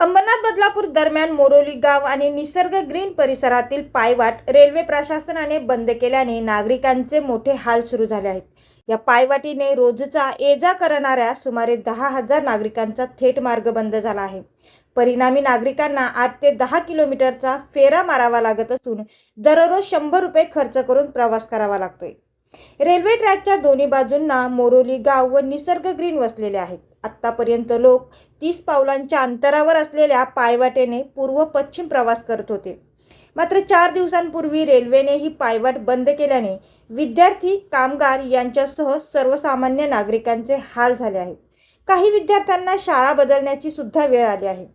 अंबरनाथ बदलापूर दरम्यान मोरोली गाव आणि निसर्ग ग्रीन परिसरातील पायवाट रेल्वे प्रशासनाने बंद केल्याने नागरिकांचे मोठे हाल सुरू झाले आहेत. या पायवाटीने रोजचा ये जा करणाऱ्या सुमारे दहा हजार नागरिकांचा थेट मार्ग बंद झाला आहे. परिणामी नागरिकांना आठ ते दहा किलोमीटरचा फेरा मारावा लागत असून दररोज शंभर रुपये खर्च करून प्रवास करावा लागतोय. रेल्वे ट्रॅकच्या दोन्ही बाजूंना मोरोली गाव व निसर्ग ग्रीन वसलेले आहेत. आत्तापर्यंत लोक तीस पावलांच्या अंतरावर असलेल्या पायवाटेने पूर्व पश्चिम प्रवास करत होते. मात्र चार दिवसांपूर्वी रेल्वेने ही पायवाट बंद केल्याने विद्यार्थी कामगार यांच्यासह सर्वसामान्य नागरिकांचे हाल झाले आहेत. काही विद्यार्थ्यांना शाळा बदलण्याची सुद्धा वेळ आली आहे.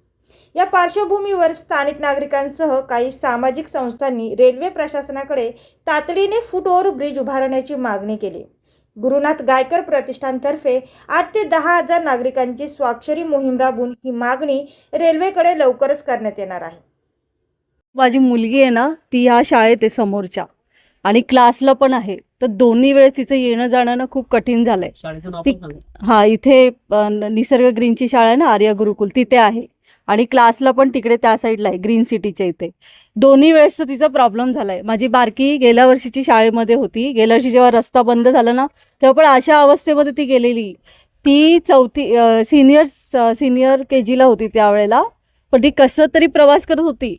या पार्श्वभूमीवर स्थानिक नागरिकांसह काही सामाजिक संस्थांनी रेल्वे प्रशासनाकडे तातडीने फुट ओव्हर ब्रिज उभारण्याची मागणी केली. गुरुनाथ गायकर प्रतिष्ठानतर्फे आठ ते दहा हजार नागरिकांची स्वाक्षरी मोहीम राबवून ही मागणी रेल्वेकडे लवकरच करण्यात येणार आहे. माझी मुलगी आहे ना ती ह्या शाळेत आहे समोरच्या. आणि क्लासला पण आहे. तर दोन्ही वेळेस तिचं येणं जाणं ना खूप कठीण झालंय. ती-. हा इथे निसर्ग ग्रीनची शाळा आहे ना आर्या गुरुकुल तिथे आहे. आणि क्लासला पण तिकडे त्या साईडला आहे ग्रीन सिटीच्या इथे. दोन्ही वेळेस तिचा प्रॉब्लेम झालाय. माझी बारकी गेल्या वर्षीची शाळेमध्ये होती. गेल्या वर्षी जेव्हा रस्ता बंद झाला ना तेव्हा पण अशा अवस्थेमध्ये ती गेलेली. ती चौथी सिनियर सिनियर के जीला होती त्यावेळेला. पण ती कसं तरी प्रवास करत होती.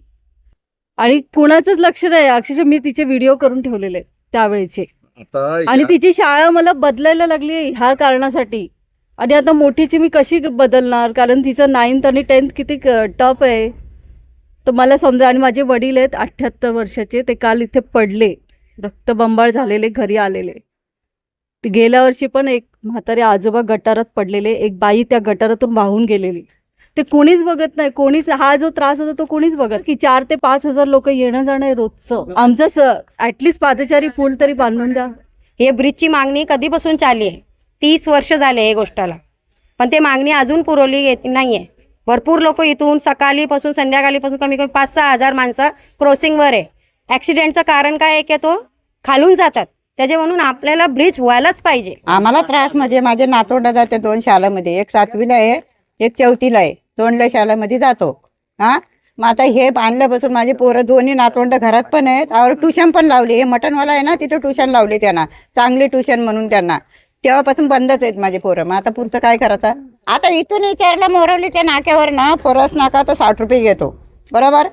आणि कुणाचंच लक्ष नाही. अक्षरशः मी तिचे व्हिडिओ करून ठेवलेले त्यावेळेचे. आणि तिची शाळा मला बदलायला लागली ह्या कारणासाठी. आणि आता मोठीची मी कशी बदलणार? कारण तिचं नाईन्थ आणि टेन्थ किती टफ आहे. तर मला समजा आणि माझे वडील आहेत अठ्ठ्याहत्तर वर्षाचे ते काल इथे पडले. रक्तबंबाळ झालेले घरी आलेले. ते गेल्या वर्षी पण एक म्हातारे आजोबा गटारात पडलेले एक बाई त्या गटारातून वाहून गेलेली. ते कोणीच बघत नाही कोणीच हा जो त्रास होता तो कोणीच बघत की चार ते पाच हजार लोक येणं जाणं आहे रोजचं. आमचं स ॲटलिस्ट पादचारी पूल तरी बांधून द्या. हे ब्रिजची मागणी कधीपासून चालली आहे? तीस वर्ष झाले हे गोष्टाला. पण ते मागणी अजून पुरवली येत नाही आहे भरपूर लोक इथून सकाळीपासून संध्याकाळीपासून कमी कमी पाच सहा हजार माणसं क्रॉसिंगवर आहे. ॲक्सिडेंटचं कारण काय आहे की तो खालून जातात. त्याच्या म्हणून आपल्याला ब्रिज व्हायलाच पाहिजे. आम्हाला त्रास म्हणजे माझे नातवंड जाते दोन शाळामध्ये. एक सातवीला आहे एक चौथीला आहे. दोनला शाळेमध्ये जातो. हां? मग आता हे आणल्यापासून माझे पोरं दोन्ही नातवंड घरात पण आहेत. और ट्युशन पण लावली. हे मटनवाला आहे ना तिथं ट्युशन लावली त्यांना. चांगली ट्युशन म्हणून त्यांना. तेव्हापासून बंदच आहेत माझे पोरं. मग आता पुढचं काय करायचं? आता इथून विचारलं मोरवली त्या नाक्यावर ना फरस नाका तर साठ रुपये घेतो. बरोबर?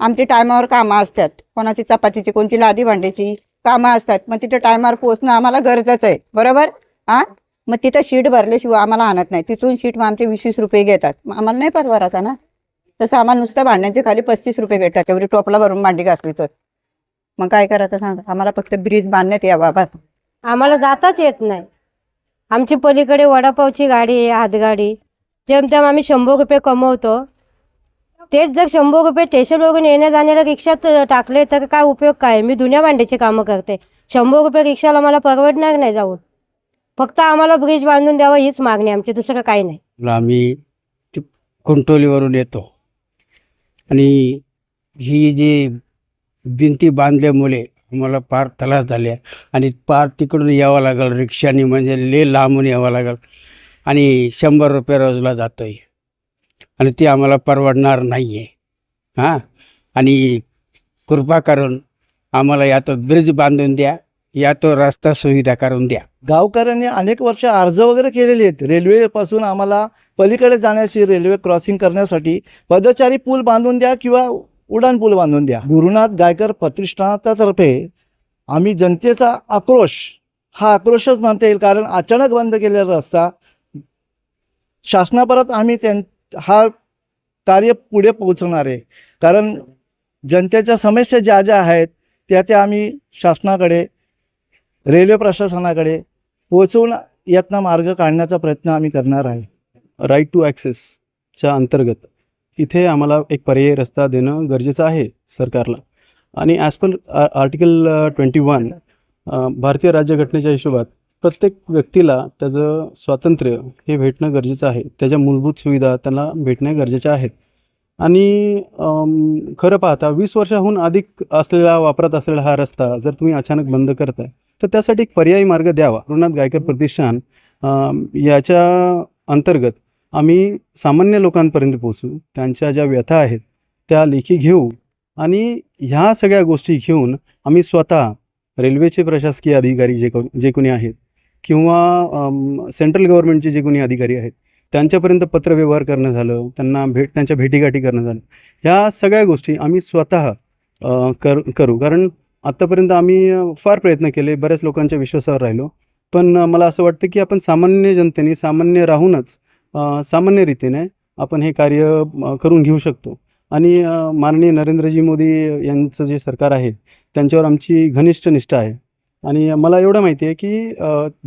आमची टायमावर कामं असतात. कोणाची चपातीची कोणची लादी भांड्याची कामं असतात. मग तिथं टायमावर पोचणं आम्हाला गरजेचं आहे. बरोबर? हां मग तिथं शीट भरल्याशिवाय आम्हाला आणत नाही. तिथून शीट मग आमचे वीस वीस रुपये घेतात. मग आम्हाला नाही परवडायचा ना? तसं आम्हाला नुसतं भांड्यांचे खाली पस्तीस रुपये भेटतात. तेवढी टोपला भरून भांडी घासली तर. मग काय करायचं सांगा? आम्हाला फक्त ब्रिज बांधण्यात या बाबा आम्हाला जाताच येत नाही. आमची पलीकडे वडापावची गाडी आहे हातगाडी. जेमतेम आम्ही शंभर रुपये कमवतो तेच जर शंभर रुपये स्टेशनवरून येण्या जाण्याला रिक्षात टाकले तर काय उपयोग काय? मी दुनिया भांड्याची कामं करते. शंभर रुपये रिक्षाला मला परवडणार नाही जाऊन. फक्त आम्हाला ब्रिज बांधून द्यावं हीच मागणी आमची दुसरं काही नाही. आम्ही कुंटोलीवरून येतो. आणि ही जी भिंती बांधल्यामुळे मला फार त्रास झाले. आणि पार तिकडून यावं लागेल रिक्षाने म्हणजे ले लांबून यावं लागेल. आणि शंभर रुपये रोजला जातो आहे आणि ते आम्हाला परवडणार नाही आहे हां? आणि कृपा करून आम्हाला या तो ब्रिज बांधून द्या या तो रस्ता सुविधा करून द्या. गावकऱ्यांनी अनेक वर्ष अर्ज वगैरे केलेले आहेत. रेल्वेपासून आम्हाला पलीकडे जाण्याची रेल्वे क्रॉसिंग करण्यासाठी पदचारी पूल बांधून द्या किंवा उड्डाणपूल बांधून द्या. गुरुनाथ गायकर प्रतिष्ठानातर्फे आम्ही जनतेचा आक्रोश हा आक्रोशच म्हणता येईल कारण अचानक बंद केलेला रस्ता शासनापरत आम्ही त्यां हा कार्य पुढे पोहोचवणार आहे. कारण जनतेच्या समस्या ज्या ज्या आहेत त्या त्या आम्ही शासनाकडे रेल्वे प्रशासनाकडे पोहोचवून यातनं मार्ग काढण्याचा प्रयत्न आम्ही करणार आहे. राईट टू ॲक्सेसच्या अंतर्गत. इथे आम्हाला एक पर्यायी रस्ता देणं गरजेचं आहे सरकारला. आणि as per article twenty one भारतीय राज्यघटनेच्या हिशोबात प्रत्येक व्यक्तीला त्याचं स्वातंत्र्य हे भेटणं गरजेचं आहे. त्याच्या मूलभूत सुविधा त्यांना भेटणे गरजेच्या आहेत आणि खरं पाहता वीस वर्षाहून अधिक असलेला वापरात असलेला हा रस्ता जर तुम्ही अचानक बंद करताय तर त्यासाठी एक पर्यायी मार्ग द्यावा. रुणात गायकर प्रतिष्ठान याच्या अंतर्गत आम्ही सामान्य लोकांपर्यंत पोचू त्यांच्या ज्या व्यथा आहेत त्या लेखी घेऊ आणि ह्या सगळ्या गोष्टी घेऊन आम्ही स्वतः रेल्वेचे प्रशासकीय अधिकारी जे को जे कोणी आहेत किंवा सेंट्रल गव्हर्नमेंटचे जे कोणी अधिकारी आहेत त्यांच्यापर्यंत पत्रव्यवहार करणं झालं त्यांना भेट त्यांच्या भेटीगाठी करणं झालं. ह्या सगळ्या गोष्टी आम्ही स्वतः कर करू. कारण आत्तापर्यंत आम्ही फार प्रयत्न केले बऱ्याच लोकांच्या विश्वासावर राहिलो. पण मला असं वाटतं की आपण सामान्य जनतेने सामान्य राहूनच सामान्य रीतीने आपण हे कार्य करून घेऊ शकतो. आणि माननीय नरेंद्रजी मोदी यांचं जे सरकार आहे त्यांच्यावर आमची घनिष्ठ निष्ठा आहे. आणि मला एवढं माहिती आहे की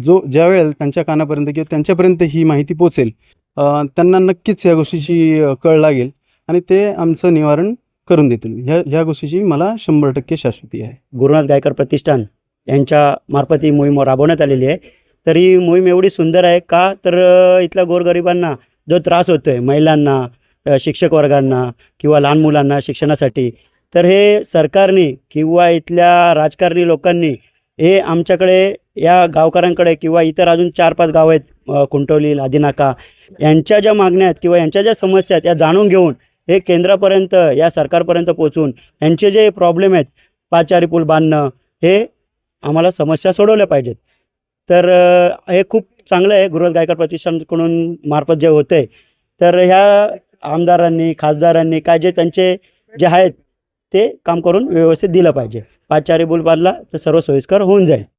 जो ज्या वेळेला त्यांच्या कानापर्यंत किंवा त्यांच्यापर्यंत ही माहिती पोचेल त्यांना नक्कीच या गोष्टीची कळ लागेल आणि ते आमचं निवारण करून देतील. ह्या ह्या गोष्टीची मला शंभर टक्के शाश्वती आहे. गुरुनाथ गायकर प्रतिष्ठान यांच्या मार्फत ही मोहीम राबवण्यात आलेली आहे. तर ही मोहीम एवढी सुंदर आहे का? तर इथल्या गोरगरिबांना जो त्रास होतो आहे महिलांना शिक्षक वर्गांना किंवा लहान मुलांना शिक्षणासाठी तर हे सरकारने किंवा इथल्या राजकारणी लोकांनी हे आमच्याकडे या गावकऱ्यांकडे किंवा इतर अजून चार पाच गाव आहेत कुंटवली लादीनाका यांच्या ज्या मागण्या आहेत किंवा यांच्या ज्या समस्या आहेत या जाणून घेऊन हे केंद्रापर्यंत या सरकारपर्यंत पोचवून यांचे जे प्रॉब्लेम आहेत पाचारी पूल बांधणं हे आम्हाला समस्या सोडवल्या पाहिजेत. तर हे खूप चांगलं आहे. गुरुवार गायकर प्रतिष्ठानकडून मार्फत जे होतं आहे तर ह्या आमदारांनी खासदारांनी काय जे त्यांचे जे आहेत ते काम करून व्यवस्थित दिलं पाहिजे. पाचारी पूल बांधला तर सर्व सोयीस्कर होऊन जाईल.